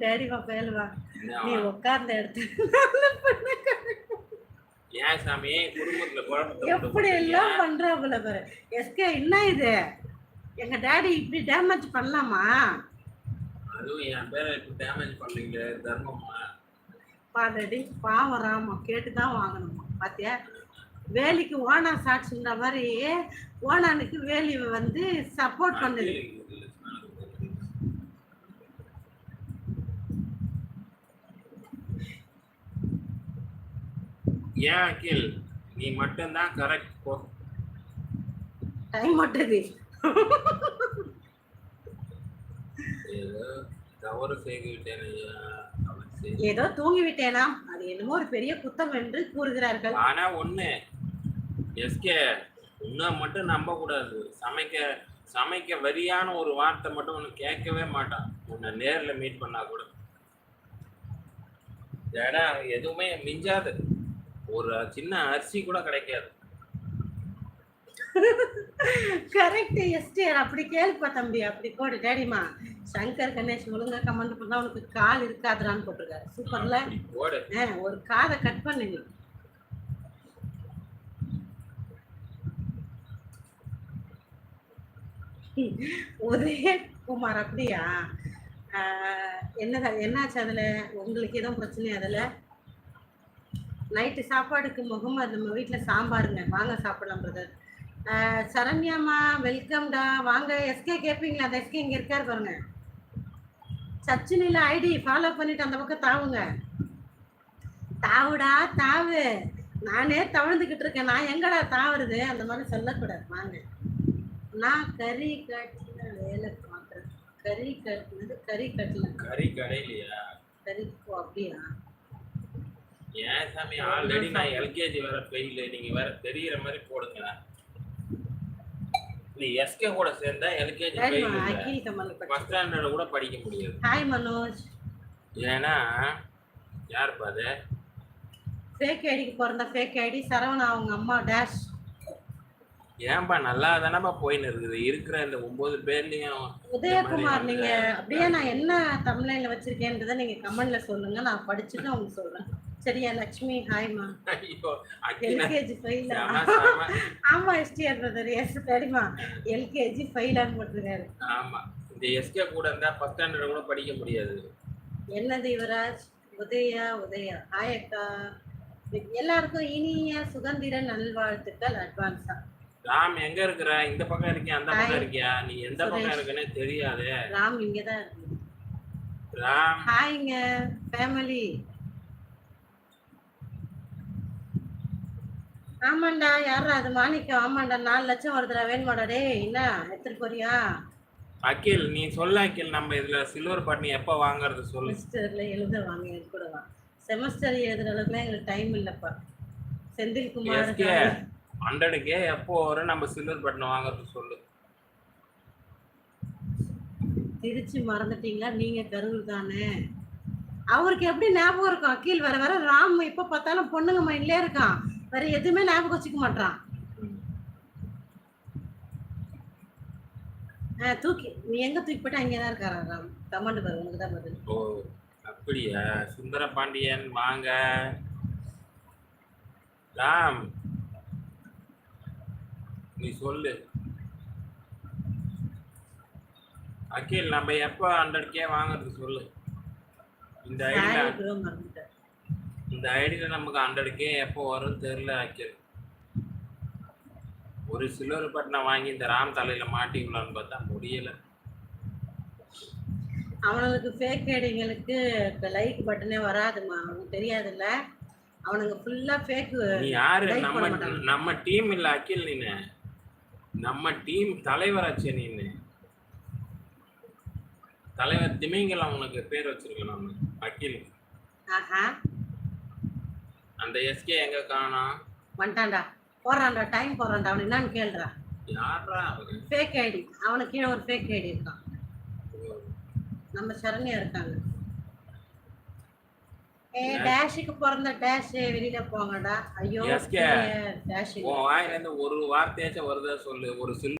டேடிமா பேலுவா நீ உட்கார்ந்த இடத்துல ஏன் சாமி குடும்பத்துல எப்படி? எல்லாம் பண்றாப்புல பாரு எஸ்கே என்ன இது எங்க டாடி இப்படி டேமேஜ் பண்ணலாமா? அதுவும் என் பேரை இப்ப டேமேஜ் பண்ணீங்களே தர்மமா பாடடி பாவம் ராமா கேட்டு தான் வாங்கணுமா. பாத்தியா? வேலிக்கு ஓனா சாட்சின்ற மாதிரி ஓனானுக்கு வேலி வந்து சப்போர்ட் பண்ணுது. ஏன் அகில் நீ மட்டும்தான் கரெக்ட் போ. டைம் மட்டது ஏதோ தவறு செய்து. விட்டேன் ஏதோ தூங்கி விட்டேனாம் அது என்னமோ ஒரு பெரிய குத்தம் என்று கூறுகிறார்கள். ஆனா ஒண்ணு எஸ்கே உன்னை மட்டும் நம்ப கூடாது சமைக்க சமைக்க வரியான ஒரு வார்த்தை மட்டும் உனக்கு கேட்கவே மாட்டான். உன்னை நேர்ல மீட் பண்ணா கூட. ஏன்னா எதுவுமே மிஞ்சாது. ஒரு சின்ன அரிசி கூட கிடைக்காது. Correct STR. அப்படி கேள்விப்பா தம்பி அப்படி போடு டேடிமா சங்கர் கணேஷ் ஒழுங்கா கமெண்ட் பண்ணா உனக்கு கால் இருக்காதுடான்னு போட்டிருக்காரு. சூப்பர்ல ஒரு காதை கட் பண்ணு. உதயகுமார் அப்படியா? ஆ, என்னதா என்னாச்சு அதுல? உங்களுக்கு எதுவும் பிரச்சனையா அதுல? நைட்டு சாப்பாடுக்கு முகமது நம்ம வீட்டில் சாம்பாருங்க. வாங்க சாப்பிடலாம் பிரதர் சரண்யாம்மா வெல்கம்டா வாங்க. எஸ்கே கேட்பீங்களா அந்த எஸ்கே இங்கே இருக்காரு பாருங்க. சச்சினில ஐடி ஃபாலோ பண்ணிட்டு அந்த பக்கம் தாவுங்க. தாவுடா தாவு. நானே தவழ்ந்துக்கிட்டு இருக்கேன். நான் எங்கடா தாவுறது? அந்த மாதிரி சொல்லக்கூடாது. வாங்க. நான் கறி கட்டின வேலை பார்க்குறேன். கறி கட்டினது கறி கட்டல கறி கடையிலையா? கறி ஓ, அப்படியா? ஏன் சாமி? ஆல்ரெடி நான் எல்கேஜி வேற ஃபெயில் நீங்க வேற தெரியுற மாதிரி போடுங்க. நீ எஸ்கே கூட சேர்ந்தா எல்கேஜி ஃபர்ஸ்ட் ஸ்டாண்டர்ட் கூட படிக்க முடியாது. ஹாய் மனோஜ் ஏன்னா யாருப்பா அது ஃபேக் ஐடிக்கு பிறந்த ஃபேக் ஐடி சரவணா அவங்க அம்மா டேஷ் ஏன்பா நல்லா தானப்பா போயின்னு இருக்குது. இருக்கிற இந்த ஒன்பது பேர்லயும் உதயகுமார் நீங்க அப்படியே நான் என்ன தமிழ்ல வச்சிருக்கேன்றதை நீங்க கமெண்ட்ல சொல்லுங்க. நான் படிச்சுட்டு உங்களுக்கு சொல்றேன். சரியா லக்ஷ்மி. ஹாய்மா எல்கேஜி செம. ஆமா எஸ்டிஆர் பிரதர் எஸ் தெரியுமா எல்கேஜி ஃபைலான்னு போட்டிருக்காரு. ஆமா. இந்த எஸ்கே கூட இருந்தா ஃபர்ஸ்ட் ஸ்டாண்டர்ட் கூட படிக்க முடியாது. என்னது யுவராஜ் உதயா உதயா. ஹாய் அக்கா. எல்லாருக்கும் இனிய சுதந்திர நல்வாழ்த்துக்கள் அட்வான்ஸா ராம் எங்க இருக்கிற? இந்த பக்கம் இருக்கியா? அந்த பக்கம். இருக்கியா? நீ எந்த பக்கம் சுரேஷ். இருக்குன்னே தெரியாது. ராம் இங்கதான் இருக்கு. ராம். ஹாய்ங்க ஃபேமிலி ஆமாண்டா யாரா அது மாணிக்கம்? ஆமாண்டா நாலு லட்சம் வருதுடா வேணுமாடா டேய் என்ன எடுத்துட்டு போறியா? அகில் நீ சொல்ல அகில் நம்ம இதுல சில்வர் பாட்னி எப்ப வாங்குறது சொல்லு. செமஸ்டர்ல எழுத வாங்க எனக்கு கூட வா. செமஸ்டர் எழுதுற அளவுக்குலாம் எங்களுக்கு டைம் இல்லப்பா. செந்தில் குமார் ஹண்ட்ரடுக்கே எப்போ வரும் நம்ம சில்வர் பட்டன் வாங்குறது சொல்லு. திருச்சி மறந்துட்டீங்களா? நீங்க கரூர் தானே. அவருக்கு எப்படி ஞாபகம் இருக்கும்? அக்கீல் வர வர ராம் இப்ப பார்த்தாலும் பொண்ணுங்க மைண்ட்லயே இருக்கான்? வேற எதுவுமே ஞாபகம் வச்சுக்க மாட்டான் ஆ, தூக்கி நீ எங்க தூக்கி போட்டு அங்கேதான் இருக்காரா ராம்? கமெண்ட் பாரு உனக்கு தான் பதில். ஓ அப்படியா? சுந்தர பாண்டியன் வாங்க. ராம் நீ சொல்லு. அகில் நம்ம எப்போ ஹண்ட்ரட் கே வாங்குறது சொல்லு. இந்த ஐடியா இந்த ஐடியில் நமக்கு ஹண்ட்ரட் கே எப்போ வரும்னு தெரில அக்கில் ஒரு சில்வர் பட்டனை வாங்கி இந்த ராம் தலையில் மாட்டிக்கலான்னு பார்த்தா முடியல. அவனுங்களுக்கு ஃபேக் ஐடிங்களுக்கு லைக் பட்டனே வராதுமா அவனுக்கு தெரியாதுல்ல. அவனுங்க ஃபுல்லா ஃபேக் நீ யாரு? நம்ம. நம்ம டீம் இல்ல அகில் நீனு. நம்ம டீம் தலைவராச்சே நீனு. தலைவர் திமிங்கலம் உனக்கு பேர் வச்சிருக்கேன் நம்ம அகில். ஆஹா. அந்த எஸ்கே எங்க காணோம் வந்துட்டான்டா. போறான்டா டைம் போறான்டா. அவன் என்னன்னு கேளுடா. யாரா அவரு? ஃபேக் ஐடி அவனுக்கு கீழே ஒரு ஃபேக் ஐடி இருக்கான். நம்ம சரண்யா இருக்காங்க. ஏ டேஷுக்கு பிறந்த டேஷ் வெளியில போங்கடா. ஐயோ SK. டேஷ் உன் வாயில இருந்து ஒரு வார்த்தையாச்சும் வருதா சொல்லு. ஒரு சில்